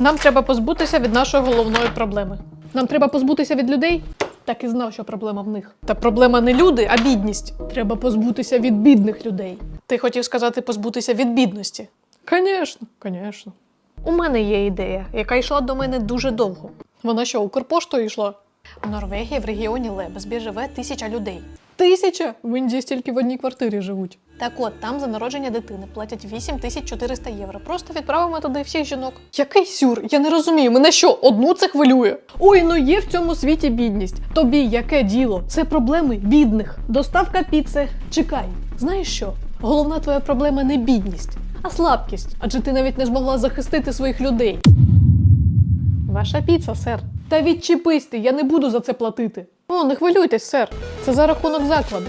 Нам треба позбутися від нашої головної проблеми. Нам треба позбутися від людей. Так і знав, що проблема в них. Та проблема не люди, а бідність. Треба позбутися від бідних людей. Ти хотів сказати позбутися від бідності? Звісно, звісно. У мене є ідея, яка йшла до мене дуже довго. Вона що, Укрпоштою йшла? В Норвегії в регіоні Лебезбі живе тисяча людей. Тисяча? В Індії стільки в одній квартирі живуть. Так от, там за народження дитини платять 8400 євро. Просто відправимо туди всіх жінок. Який сюр? Я не розумію. Мене що, одну це хвилює? Ой, ну є в цьому світі бідність. Тобі яке діло? Це проблеми бідних. Доставка піци. Чекай, знаєш що? Головна твоя проблема не бідність, а слабкість. Адже ти навіть не змогла захистити своїх людей. Ваша піца, сер. Та відчепись ти, я не буду за це платити. О, не хвилюйтесь, сер. Це за рахунок закладу.